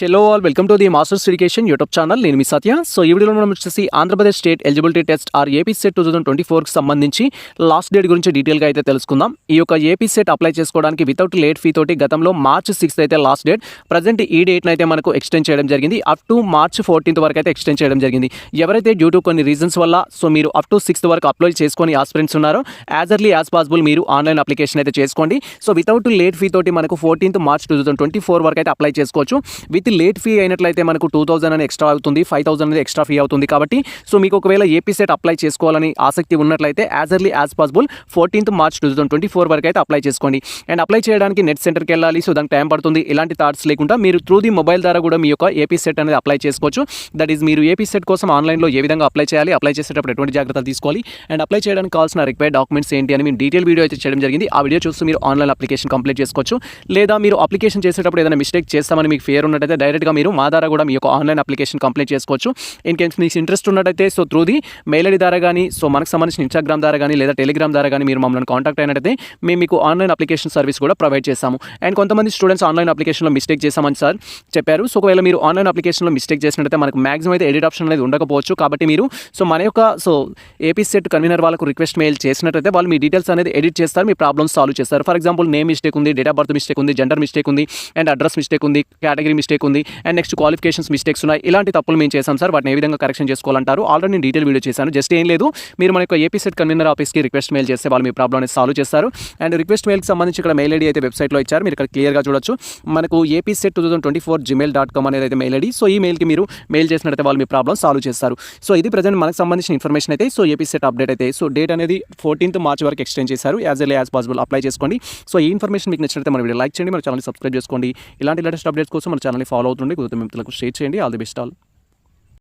Hello all welcome to the masters education YouTube channel నేను మీ Satya. So ఈ వీడియోలో మనం వచ్చేసి Andhra Pradesh state eligibility test or AP SET two thousand twenty ఫోర్కి సంబంధించి లాస్ట్ డేట్ గురించి డీటెయిల్గా అయితే తెలుసుకుందాం. ఈ యొక్క ఏపీ సెట్ అప్లై చేసుకోవడానికి వితౌట్ లేట్ ఫీ తోటి గతంలో మార్చ్ సిక్స్త్ అయితే లాస్ట్ డేట్ ప్రజెంట్ ఈ డేట్ని అయితే మనకు ఎక్స్టెండ్ చేయడం జరిగింది. అప్ టు మార్చ్ ఫోర్టీన్త్ వరకు అయితే ఎక్స్టెండ్ చేయడం జరిగింది. ఎవరైతే డ్యూ టు కొన్ని రీజన్స్ వల్ల సో మీరు అప్ టు సిక్స్త్ వరకు అప్లై చేసుకొని ఆస్పిరెంట్స్ ఉన్నారో యాజ్ ఎర్లీ యాజ్ పాసిబుల్ మీరు ఆన్లైన్ అప్లికేషన్ అయితే చేసుకోండి. సో వితౌట్ లేట్ ఫీ తోటి మనకు fourteenth March two thousand twenty four వరకు అయితే అప్లై చేసుకోవచ్చు. విత్ లేట్ ఫీ అయినట్లయితే మనకు టూ థౌసండ్ అని ఎక్స్ట్రా అవుతుంది ఫైవ్ థౌసండ్ అనేది ఎక్స్ట్రా ఫీ అవుతుంది కాబట్టి సో మీకు ఒకవేళ ఏపీ సెట్ అప్లై చేసుకోవాలని ఆసక్తి ఉన్నట్లయితే as early as possible fourteenth March two thousand twenty four వరకు అయితే అప్లై చేసుకోండి. అండ్ అప్లై చేయడానికి నెట్ సెంటర్కి వెళ్ళాలి సో దానికి టైం పడుతుంది. ఇలాంటి థాట్స్ లేకుండా మీరు త్రూ ది మొబైల్ ద్వారా కూడా మీ యొక్క ఏపీ సెట్ అనేది అప్లై చేసుకోవచ్చు. దట్ ఈస్ మీరు ఏపీ సెట్ కోసం ఆన్లైన్లో ఏ విధంగా అప్లై చేయాలి అప్లై చేసేటప్పుడు ఎటువంటి జాగ్రత్తలు తీసుకోవాలి అండ్ అప్లై చేయడానికి కావాల్సిన రిక్వైర్డ్ డాక్యుమెంట్స్ ఏంటి అని మేము డీటెయిల్ వీడియో అయితే చేయడం జరిగింది. ఆ వీడియో చూస్తూ మీరు ఆన్లైన్ అప్లికేషన్ కంప్లీట్ చేసుకోవచ్చు. లేదా మీరు అప్లికేషన్ చేసేటప్పుడు ఏదైనా మిస్టేక్ చేస్తామని మీకు ఫియర్ ఉన్నట్టయితే డైరెక్ట్గా మీరు మా ద్వారా కూడా మీ యొక్క ఆన్లైన్ అప్లికేషన్ కంప్లీట్ చేసుకోవచ్చు. ఇన్ కేస్ మీకు ఇంట్రెస్ట్ ఉన్నట్టయితే so through the mail ID ద్వారా కానీ సో మనకు సంబంధించిన ఇన్స్టాగ్రామ్ ద్వారా కానీ లేదా టెలిగ్రామ్ ద్వారా కానీ మీరు మమ్మల్ని కాంటాక్ట్ అయినట్టయితే మేము మీకు ఆన్లైన్ అప్లికేషన్ సర్వీస్ కూడా ప్రొవైడ్ చేస్తాము. అండ్ కొంతమంది స్టూడెంట్స్ ఆన్లైన్ అప్లికేషన్లో మిస్టేక్ చేశామని సార్ చెప్పారు. సో ఒకవేళ మీరు ఆన్లైన్ అప్లికేషన్లో మిస్టేక్ చేసినట్టయితే మనకు మాక్సిమం అయితే ఎడిట్ ఆప్షన్ అనేది ఉండకపోవచ్చు. కాబట్టి మీరు సో మన యొక్క సో ఏపీ సెట్ కన్వీనర్ వాళ్ళకు రిక్వెస్ట్ మెయిల్ చేసినట్టయితే వాళ్ళు మీ డీటెయిల్స్ అనేది ఎడిట్ చేస్తారు మీ ప్రాబ్లమ్స్ సాల్వ్ చేస్తారు. ఫర్ ఎగ్జాంపుల్ నేమ్ మిస్టేక్ ఉంది డేట్ ఆఫ్ బర్త్ మిస్టేక్ ఉంది జెండర్ మిస్టేక్ ఉంది అండ్ అడ్రస్ మిస్టేక్ ఉంది కేటగిరీ మిస్టేక్ ఉంది ఉంది అండ్ నెక్స్ట్ క్వాలిఫికేషన్స్ మిస్టేక్స్ ఉన్నాయి. ఇలాంటి తప్పులు మేము చేసాం సార్. వాటిని ఏ విధంగా కరెక్షన్ చేసుకోవాలంటారు? ఆల్రెడీ నేను డీటెయిల్ వీడియో చేశాను. జస్ట్ ఏం లేదు. మీరు మన యొక్క ఏపీ సెట్ కన్వీనర్ ఆఫీస్కి రిక్వెస్ట్ మెయిల్ చేస్తే వాళ్ళు మీ ప్రాబ్లమ్ అనేది సాల్వ్ చేస్తారు. అండ్ రిక్వెస్ట్ మెయిల్కి సంబంధించి ఇక్కడ మెయిల్ ఐడి అయితే వెబ్సైట్లో ఇచ్చారు. మీరు ఇక్కడ క్లియర్గా చూడొచ్చు. మనకు AP SET two thousand twenty four gmail dot com అనేది అయితే మెయిల్ ఐడి సో ఈ మెయిల్కి మీరు మెయిల్ చేసినట్టయితే వాళ్ళు మీ ప్రాబ్లమ్ సాల్వ్ చేస్తారు. సో ఇది ప్రజెంట్ మనకు సంబంధించిన ఇన్ఫర్మేషన్ అయితే. సో ఏపీ సెట్ అప్డేట్ అయితే. సో డేట్ అనేది ఫోర్టీన్త్ మార్చ్ వరకు ఎక్స్టెండ్ చేశారు. As early as possible apply చేసుకోండి. సో ఈ ఇన్ఫర్మేషన్ మీకు నచ్చినట్లయితే మన వీడియో లైక్ చేయండి. మన ఛానల్ సబ్స్క్రైబ్ చేసుకోండి. ఇలాంటి లేటెస్ట్ అప్డేట్స్ కోసం మన ఛానల్ని ఫాలో అవుతుండే కుదిరితే మిత్రులకు షేర్ చేయండి. All the best all.